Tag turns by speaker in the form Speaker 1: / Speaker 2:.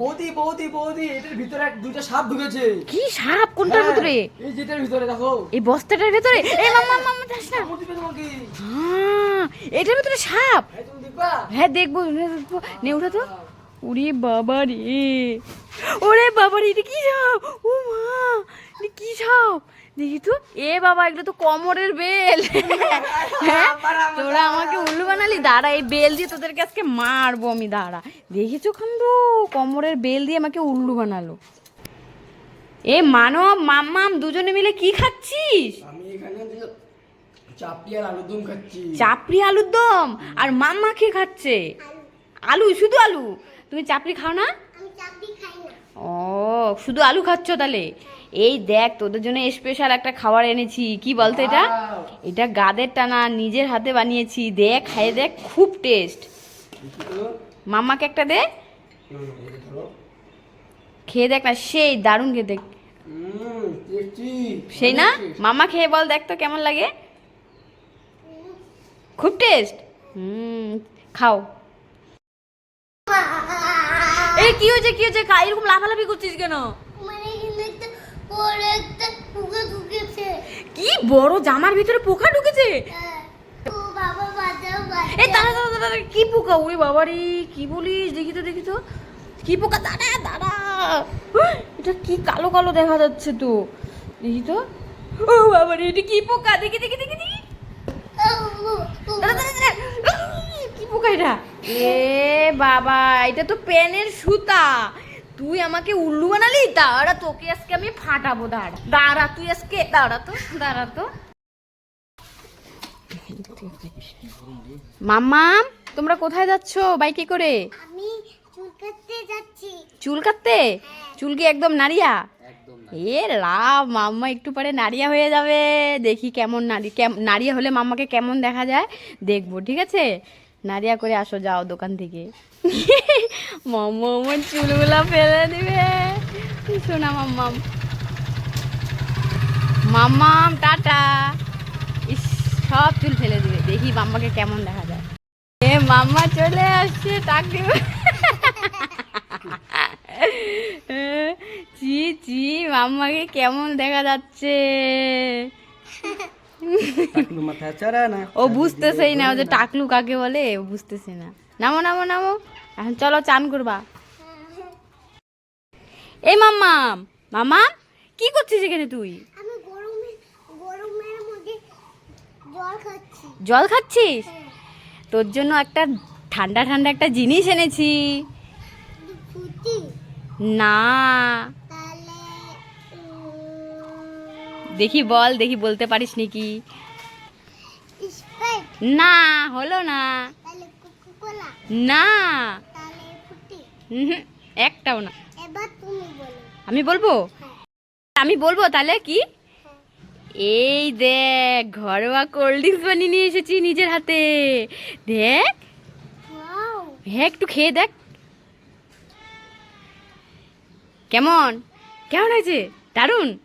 Speaker 1: বৌদি বৌদি বৌদি এটার ভিতরে এক দুইটা সাপ ঢুকেছে।
Speaker 2: কি সাপ? কোনটার
Speaker 1: হ্যাঁ,
Speaker 2: ভিতরে?
Speaker 1: এই যেটার ভিতরে দেখো।
Speaker 2: এই বস্তাটার ভিতরে? এই মাম্মা মাম্মা যাস না
Speaker 1: তোমাকে।
Speaker 2: হ্যাঁ, এটার ভিতরে সাপ?
Speaker 1: তুমি দেখবা?
Speaker 2: হ্যাঁ দেখব দেখব। নে উঠা তো। ওরে বাবা রে ওরে বাবা রে এটা কি সাপ? ও দেখি তো এ বাবা এগুলো তো কমরের বেল। হ্যাঁ তোরা আমাকে উল্লু বানালি? দাঁড়া এই বেল দিয়ে তোদেরকে আজকে মারবো আমি দাঁড়া। দেখেছ খান্দু? কমরের বেল দিয়ে আমাকে উল্লু বানালো। এ মানব মাম্মাম দুজনে মিলে কি খাচ্ছিস?
Speaker 1: আমি এখানে চাপড়ি আর আলুর দম খাচ্ছি।
Speaker 2: চাপড়ি আলুর দম? আর মাম্মা কি খাচ্ছে? আলু শুধু আলু? তুমি চাপড়ি খাও না?
Speaker 3: আমি চাকরি খাই না।
Speaker 2: ও শুধু আলু খাচ্ছ তাহলে? এই দেখ তোদের জন্য স্পেশাল একটা খাবার এনেছি। কি বলতো এটা? এটা গাদের টানা নিজের হাতে বানিয়েছি। দেখ খাইয়ে দেখ খুব টেস্ট। মাম্মাকে একটা দে।
Speaker 1: হুম, এই ধরো।
Speaker 2: খেয়ে দেখ না সেই দারুণ খেয়ে দেখ সেই না? মামা খেয়ে বল দেখ তো কেমন লাগে। খুব টেস্ট হুম খাও। এই কি হয়েছে কি হয়েছে? এরকম লাফালাফি করছিস কেন
Speaker 3: মানে কিন্তু একটা বড় একটা পুকুর ঢুকেছে
Speaker 2: কি বড় জামার ভিতরে পোকা ঢুকেছে?
Speaker 3: হ্যাঁ।
Speaker 2: এই দাঁড়া দাঁড়া দাঁড়া কি পোকা? ওরে বাবা রে কি বলিস? দেখি তো দেখি তো। কি পোকা? দাঁড়া দাঁড়া। এটা কি কালো কালো দেখা যাচ্ছে তো। দেখি তো। ও বাবারে এটা কি পোকা? দেখি দেখি দেখি দেখি। কি পোকা এটা? এ বাবা এটা তো পেনের সুতা। তুই আমাকে উল্লু বানালি? দাঁড়া তোকে আজকে আমি ফাটাবো দাঁড়া। দাঁড়া তুই আজকে দাঁড়া তো দাঁড়া তো। মাম্মাম তোমরা কোথায় যাচ্ছ? বাইকে করে?
Speaker 3: আমি চুল কাটতে যাচ্ছি।
Speaker 2: চুল কাটতে? চুল কি একদম নারিয়া এ লাভ মাম্মা একটু পরে নারিয়া হয়ে যাবে। দেখি কেমন নারী কেম- নারিয়া হলে মাম্মাকে কেমন দেখা যায় দেখব ঠিক আছে? নারিয়া করে আসো যাও দোকান থেকে। মাম্মা চুলগুলা ফেলে দিবে। শোনা মাম্মাম মাম্মাম, টাটা। ইস, সব চুল ফেলে দিবে। দেখি মাম্মাকে কেমন দেখা যায়। এ মাম্মা চলে আসছে টাক দিবে চি চি মাম্মাকে কেমন দেখা যাচ্ছে? ও বুঝতেছেই না ও যে টাকলু কাকে বলে ও বুঝতেছে না। নামো নামো নামো। এখন চলো চান করবা। এই মাম্মাম মামা কি করছিস এখানে তুই?
Speaker 3: আমি গরমে গরমের মধ্যে জল
Speaker 2: খাচ্ছিস? তোর জন্য একটা ঠান্ডা ঠান্ডা একটা জিনিস এনেছি। না
Speaker 3: তাহলে
Speaker 2: দেখি বল দেখি বলতে পারিস নাকি? না হলো না। না। একটাও না। আমি বলব? আমি বলব তাহলে কি? এই দেখ ঘরোয়া কোল্ড ড্রিঙ্কস বানিয়ে নিয়ে এসেছি নিজের হাতে। দেখ। হ্যাঁ একটু খেয়ে দেখ। কেমন? কেমন হয়েছে? দারুণ।